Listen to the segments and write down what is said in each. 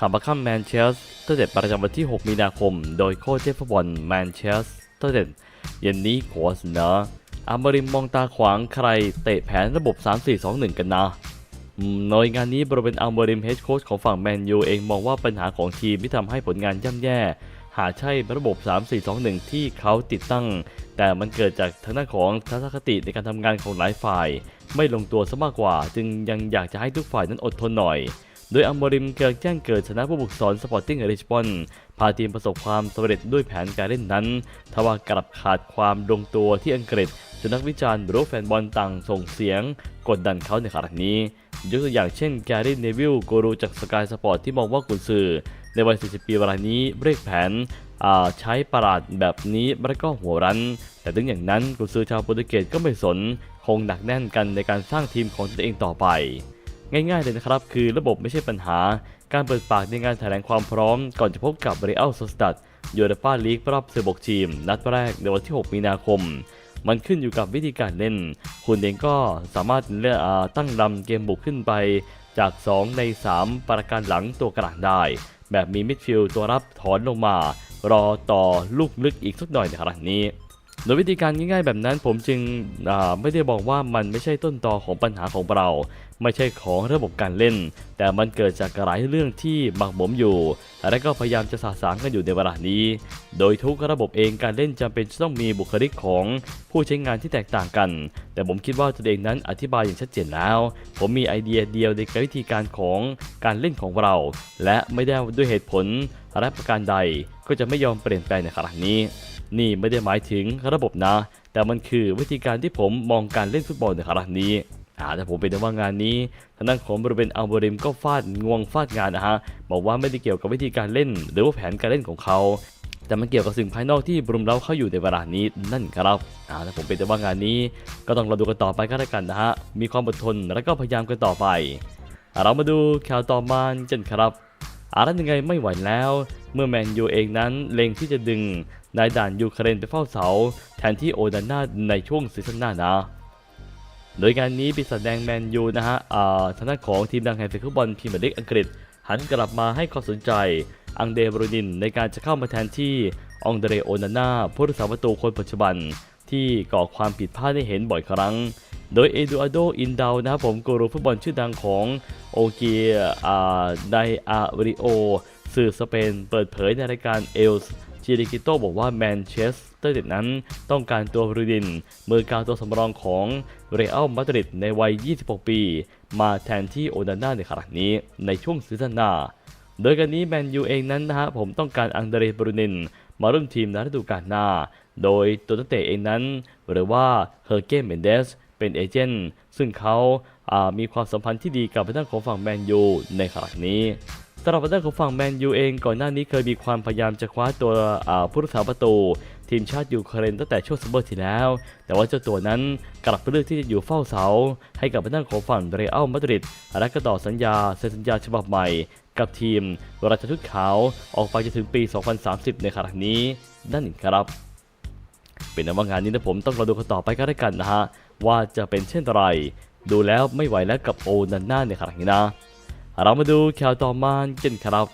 ขับมาข้ามแมนเชสเตอร์เด็ดประจำวันที่ 6 มีนาคม โดยโค้ชเทพฟุตบอลแมนเชสเตอร์เด็ดเย็นนี้ขอเสนออามริมมองตาขวางใครเตะแผนระบบ 3-4-2-1 กันนะอืมโดยงานนี้บริเวณอัลเบริมเฮดโค้ชของฝั่งแมนยูเองมองว่าปัญหาของทีมที่ทำให้ผลงานย่ำแย่ หาใช่ระบบ 3-4-2-1 ที่เขาติดตั้ง แต่มันเกิดจากทางด้านของทัศนคติในการทำงานของหลายฝ่าย ไม่ลงตัวซะมากกว่า จึงยังอยากจะให้ทุกฝ่ายนั้นอดทนหน่อย โดยอัมบริมเกิดแจ้งเกิดชนะผู้บุกสอนสปอร์ติ้งเอริชบอนพาทีมประสบความสำเร็จด้วยแผนการเล่นนั้น ทว่ากลับขาดความลงตัวที่อังกฤษจนนักวิจารณ์หรือแฟนบอลต่างส่งเสียง กดดันเขาในครั้งนี้ยกตัวอย่างเช่นแกรี่เนวิลกูรูจากสกายสปอร์ตที่มองว่ากุนซือ ในวัย 40 ปีเวลานี้เรียกแผนใช้ประหลาดแบบนี้แล้วก็หัวรั้นแต่ถึงอย่างนั้นกุนซือชาวโปรตุเกสก็ไม่สน คงหนักแน่นกันในการสร้างทีมของตนเองต่อไป ง่ายๆเลยนะครับ คือระบบไม่ใช่ปัญหา การเปิดปากในงานแถลงความพร้อม ก่อนจะพบกับเรอัลโซสตัดยูโรปาลีกรอบ16ทีม นัดแรกในวันที่ 6 มีนาคม มันขึ้นอยู่กับวิธีการเล่น คุณเองก็สามารถเลือกตั้งลำเกมบุกขึ้นไป จาก 2 ใน 3 ประการหลังตัวกลางได้ แบบมีมิดฟิลด์ตัวรับถอนลงมา รอต่อลูกลึกอีกสักหน่อยในครั้งนี้ โดยวิธีการง่ายๆแบบนั้นผมจึงไม่ได้บอกว่ามันไม่ใช่ต้นตอของปัญหาของเรา ไม่ใช่ของระบบการเล่น แต่มันเกิดจากหลายเรื่องที่หมักหมมอยู่ และก็พยายามจะสาสางกันอยู่ในเวลานี้ โดยทุกระบบเองการเล่นจำเป็นจะต้องมีบุคลิกของผู้ใช้งานที่แตกต่างกัน แต่ผมคิดว่าตัวเองนั้นอธิบายอย่างชัดเจนแล้ว ผมมีไอเดียเดียวในวิธีการของการเล่นของเรา และไม่ได้ด้วยเหตุผล และประการใดก็จะไม่ยอมเปลี่ยนแปลงในครั้งนี้ นี่ไม่ได้หมายถึงระบบนะ แต่มันคือวิธีการที่ผมมองการเล่นฟุตบอลในครั้งนี้อ่าแต่ผมเป็นว่างานนี้ทางด้านของบริเวณอัลบริมก็ฟาดงวงฟาดงานนะฮะบอกว่าไม่ได้เกี่ยวกับวิธีการเล่น หรือว่าแผนการเล่นของเขา แต่มันเกี่ยวกับสิ่งภายนอกที่บรุมเร้าเข้าอยู่ในเวลานี้นั่นครับอ่าแต่ผมเป็นแต่ว่างานนี้ ก็ต้องรอดูกันต่อไปก็แล้วกันนะฮะมีความอดทนแล้วก็พยายามกันต่อไป เรามาดูข่าวต่อมากันครับ อารันยังไงไม่ไหวแล้ว เมื่อแมนยูเองนั้นเล็งที่จะดึงนายด่านยูเครนไปเฝ้าเสา แทนที่โอดาน่าในช่วงซีซั่นหน้านะ โดยงานนี้ปีศาจแดงแมนยูนะฮะทางด้านของทีมดังแห่งฟุตบอลพรีเมียร์ลีกอังกฤษ หันกลับมาให้ความสนใจ อังเดบรูดินในการจะเข้ามาแทนที่องเดเรโอนาน่าผู้รักษาประตูคนปัจจุบัน ที่ก่อความผิดพลาดให้เห็นบ่อยครั้ง โดยเอดูอาโดอินดาวนะครับผมกูรูฟุตบอลชื่อดังของโอเกียไดอาริโอสื่อสเปนเปิดเผยในรายการเอลส์ชิริกิโตบอกว่าแมนเชสเตอร์ยูไนเต็ดนั้นต้องการตัวบรูดิน มือกลางตัวสำรองของเรอัลมาดริดในวัย 26 ปี มาแทนที่โอนาน่าในครั้งนี้ในช่วงซีซั่นหน้า โดยกันนี้แมนยูเองนั้นนะฮะผมต้องการอังเดรบรูนิน มาร่วมทีมในฤดูกาลหน้า โดยตัวนักเตะเองนั้น หรือว่าเฮอร์เกมเมนเดสเป็นเอเจนต์ซึ่งเขาามีความสัมพันธ์ที่ดีกับทางด้านของฝั่งแมนยูในครั้งนี้สำหรับทางด้านของฝั่งแมนยูเองก่อนหน้านี้เคยมีความพยายามจะคว้าตัวผู้รักษาประตู ทีมชาติยูเครนตั้งแต่ช่วงซัมเมอร์ที่แล้ว แต่ว่าเจ้าตัวนั้นกลับเลือกที่จะอยู่เฝ้าเสา ให้กับทางด้านของฝั่งเรอัลมาดริดและก็ต่อสัญญาเซ็นสัญญาฉบับใหม่ กับทีมราชทุตขาวออกไปจนถึงปี 2030 ในครั้งนี้นั่นเองครับ เป็นนว่างานนี้นะผมต้องรอดูกันต่อไปก็ได้กันนะฮะว่าจะเป็นเช่นไร ดูแล้วไม่ไหวแล้วกับโอนันน่าในครั้งนี้นะ เรามาดูข่าวต่อมากันครับ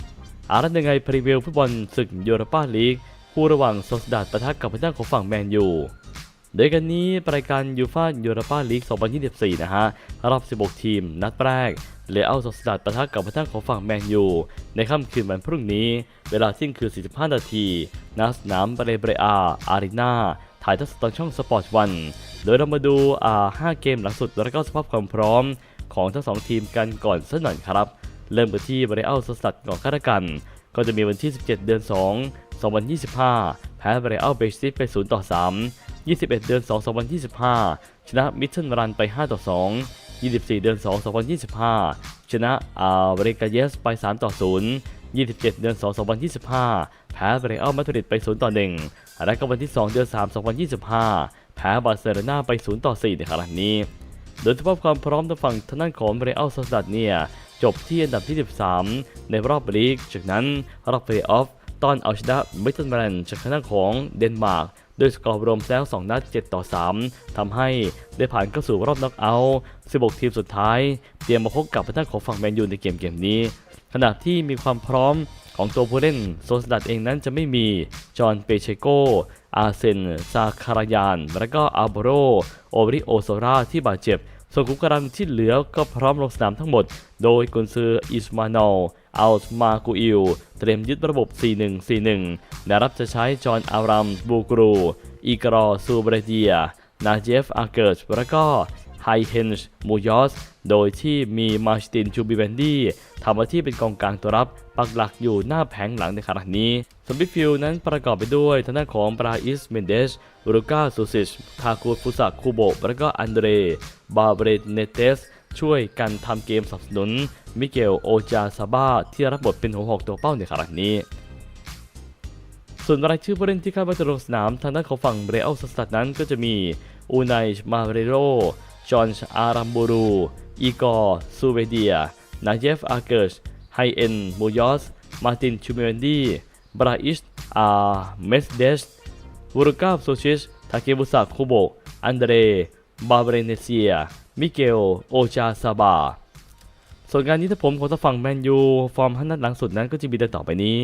อารันยังไงพรีวิวฟุตบอลศึกยูโรปาลีกคู่ระหว่างโซสดาดปะทะกับทางด้าของฝั่งแมนยูโดยกันนี้รายการยูฟายูโรปาลีก 2024 นะฮะรอบ 16 ทีม นัดแรกเลอัลโซสดาดประทะกับทางด้านของฝั่งแมนยู ในค่ำคืนวันพรุ่งนี้ เวลาเที่ยงคืน 45 นาทีณสนามเบรเบรอาอารีนา ถ่ายทอดสดทางช่องสปอร์ตวันโดยเรามาดูอ่า5เกมหลังสุดและก็สภาพความพร้อมของทั้งสองทีมกันก่อนสักหน่อยครับ เริ่มกันที่บรอัลโซสดาดก่อนข้ารากัน ก็จะมีวันที่ 17 เดือน 2 2025 แพ้บรอัลเบซิสไป 0 ต่อ 3 21 เดือน 2 2025 ชนะมิทเทิลรันไป 5 ต่อ 2 24 เดือน 2 2025 ชนะอาเบรกาเยสไป 3 ต่อ 0 27 เดือน 2 2025 แพ้เบรอัลมาดริดไป0ต่อ1และก็วันที่ 2 เดือน 3 2025 แพ้บาร์เซโลนาไป0ต่อ4ในครั้งนี้ โดยสภาพความพร้อมทางฝั่งทางด้านของเรอัลซาดัดเนี่ยจบที่อันดับที่ 13 ในรอบลีก จากนั้นรอบเพลย์ออฟตอนเอาชนะมิทเทิลแมนจากทางด้านของเดนมาร์กโดยสกอร์รวมแล้ว 2 นัด 7 ต่อ 3ทำให้ได้ผ่านเข้าสู่รอบน็อกเอาท์16 ทีมสุดท้าย เตรียมมาพบกับทางด้านของฝั่งแมนยูในเกมเกมนี้ ขณะที่มีความพร้อมของตัวผู้เล่นโซสดัดเองนั้นจะไม่มี จอห์นเปเชโก อาเซน ซาคารายาน และก็อัลโบโร โอริโอโซราที่บาดเจ็บ ส่วนกุกำลังที่เหลือก็พร้อมลงสนามทั้งหมด โดยกุนซืออิสมาโนลอัลมากูอิล เตรียมยึดระบบ 4141และรับจะใช้จอห์นอารัมบูกรู อีกรอซูเบรเดีย นาเจฟอาเกิร์ชและก็ ไฮเฮนช์มูยอส โดยที่มีมาร์ชตินจูบิเวนดี้ทำหน้าที่เป็นกองกลางตัวรับ ปักหลักอยู่หน้าแผงหลังในขณะนี้สมิธฟิลนั้นประกอบไปด้วยทางด้านของปราอิสเมนเดสบรูกาซูซิชทาคูฟุสะคูโบและก็อันเดร บาเบรเนเตส ช่วยกันทำเกมสนับสนุน มิเกลโอจาซาบาที่รับบทเป็นหัวหอกตัวเป้าในขณะนี้ส่วนรายชื่อผู้เล่นที่คาดว่าจะลงสนามทางด้านของฝั่งเบรอัลสตัดนั้นก็จะมีอูไนมาเรโร จอห์นอารัมบูรู อีกอร์ซูเวเดีย นาเจฟอาเกิร์ชไฮเอ็นมูยอส มาตินชูเมนดีบราอิชอาเมสเดสวูรุกาฟโซชิชทาเกบุสะคุโบอันเดร บาเบเรเนเซีย มิเกล โอจาซาบาส่วนงานนี้ถ้าผมของทางฝั่งแมนยู ฟอร์มฮันนัดหลังสุดนั้นก็จะมีดังต่อไปนี้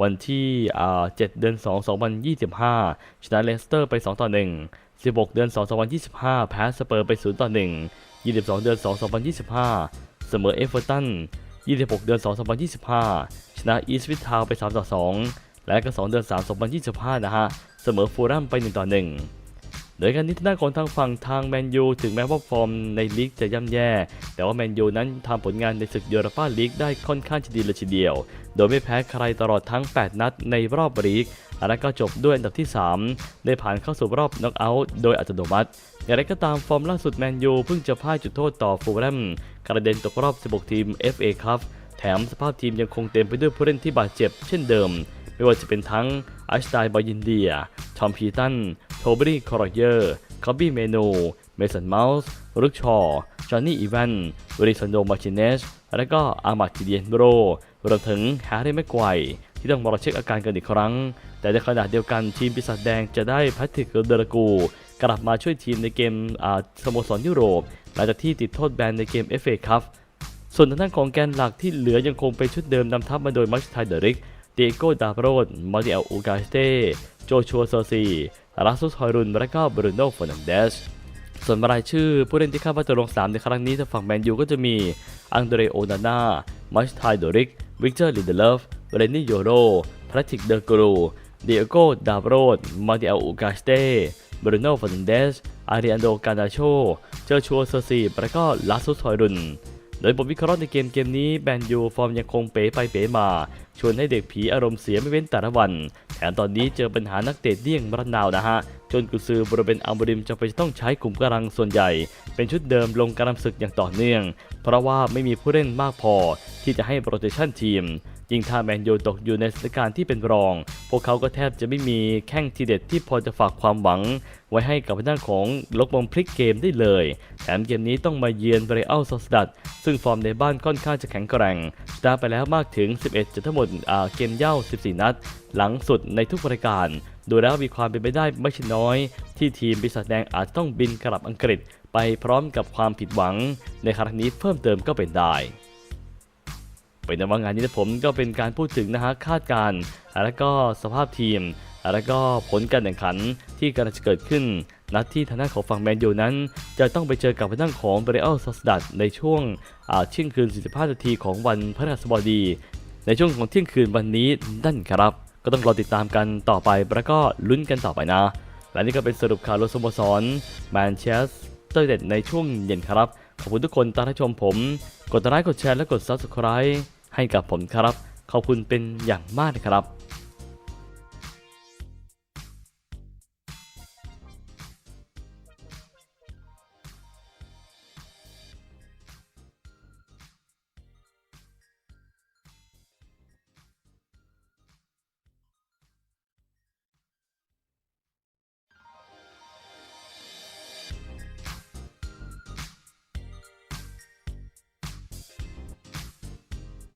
วันที่ 7 เดือน 2 2025 ชนะเลสเตอร์ไป 2 ต่อ 1 16 เดือน 2 2025 แพ้สเปอร์ไป 0 ต่อ 1 22 เดือน 2 2025 เสมอเอฟเวอร์ตัน 26 เดือน 2 2025 ชนะอีสวิททาวไป 3 ต่อ 2 และก็ 2 เดือน 3 2025 นะฮะ เสมอฟูรัมไป 1 ต่อ 1 โดยการนี้ทางด้านของทางฝั่งทางแมนยูถึงแม้ว่าฟอร์มในลีกจะย่ำแย่ แต่ว่าแมนยูนั้นทำผลงานในศึกยูโรปาลีกได้ค่อนข้างจะดีเลยทีเดียว โดยไม่แพ้ใครตลอดทั้ง 8 นัดในรอบลีกและก็จบด้วยอันดับที่ 3 ได้ผ่านเข้าสู่รอบน็อกเอาท์โดยอัตโนมัติอย่างไรก็ตามฟอร์มล่าสุดแมนยูเพิ่งจะพ่ายจุดโทษต่อฟูลแลมกระเด็นตกรอบ 16 ทีม FA ครับแถมสภาพทีมยังคงเต็มไปด้วยผู้เล่นที่บาดเจ็บเช่นเดิม ไม่ว่าจะเป็นทั้ง อัชไตบายินเดีย ทอมพีตัน โทบรีคอร์เยอร์ คอบบี้เมนู เมสันเมาส์รุกชอร์จอห์นนี่อีแวนวริซันโดมาชิเนส และก็อามาติเดียนโบรรวมถึงแฮร์รี่แม็กไกวร์ที่ต้องมารอเช็คอาการกันอีกครั้ง แต่ในขณะเดียวกันทีมปีศาจแดงจะได้แพทริกเดร์กู กลับมาช่วยทีมในเกมอ่าสโมสรยุโรป หลังจากที่ติดโทษแบนในเกม FA ครับส่วนทางด้านของแกนหลักที่เหลือยังคงเป็นชุดเดิมนำทัพมาโดยมัชไทเดริก เดโก้ดาโรดมาริเอลอูกาสเตโจชัวเซอร์ซีรัสซุสฮอยรุนและก็บรูโน่ฟอนันเดสส่วนรายชื่อผู้เล่นที่คาดว่าจะลงสามในครั้งนี้ทางฝั่งแมนยูก็จะมี อังเดรโอนาน่ามัชไทโดริก วิกเตอร์ลินเดเลฟเรนนี่โยโรพาติกเดอร์กรูเดโกดาโรดมาริเอลอูกาสเตบรูโน่ฟอนันเดสอาริอันโดกานาโช เจอชัวเซอร์ซีและก็ลัสซุสฮอยรุน โดยบทวิเคราะห์ในเกมเกมนี้แบนยูฟอร์มยังคงเป๋ไปเป๋มา ชวนให้เด็กผีอารมณ์เสียไม่เว้นแต่ละวัน แถมตอนนี้เจอปัญหานักเตะเดี่ยงมรนาวนะฮะ จนกุซือบริเวณอัมบริมจะไปนต้องใช้กลุ่มกำลังส่วนใหญ่ เป็นชุดเดิมลงการนำศึกอย่างต่อเนื่อง เพราะว่าไม่มีผู้เล่นมากพอที่จะให้โรเตชันทีม ยิ่งถ้าแมนยูตกอยู่ในสถานการณ์ที่เป็นรอง พวกเขาก็แทบจะไม่มีแข้งทีเด็ดที่พอจะฝากความหวัง ไว้ให้กับด้านของลกบอมพลิกเกมได้เลย แถมเกมนี้ต้องมาเยือนเบรอัลซอสดัดซึ่งฟอร์มในบ้านค่อนข้างจะแข็งแกร่งชนะไปแล้วมากถึง 11จากทั้งหมดเกมเย่า 14 นัด หลังสุดในทุกรายการดูแล้วมีความเป็นไปได้ไม่ใช่น้อย ที่ทีมปีศาจแดงอาจต้องบินกลับอังกฤษ ไปพร้อมกับความผิดหวัง ในครั้งนี้เพิ่มเติมก็เป็นได้ เป็นแต่ว่างานนี้นะผมก็เป็นการพูดถึงนะฮะคาดการณ์แล้วก็สภาพทีม แล้วก็ผลการแข่งขันที่กำลังจะเกิดขึ้น นัดที่ทางด้านของฝั่งแมนยูนั้น จะต้องไปเจอกับทางด้านของเบรอัลซัสดัดในช่วงอ่าเที่ยงคืน 45 นาทีของวันพฤหัสบดี ในช่วงของเที่ยงคืนวันนี้นั่นครับ ก็ต้องรอติดตามกันต่อไปแล้วก็ลุ้นกันต่อไปนะ และนี่ก็เป็นสรุปข่าวรถสโมสรแมนเชสเตอร์เด็ดในช่วงเย็นครับขอบคุณทุกคนตามรับชมผม กดไลค์กดแชร์และกด Subscribe ให้กับผมครับ ขอบคุณเป็นอย่างมากนะครับ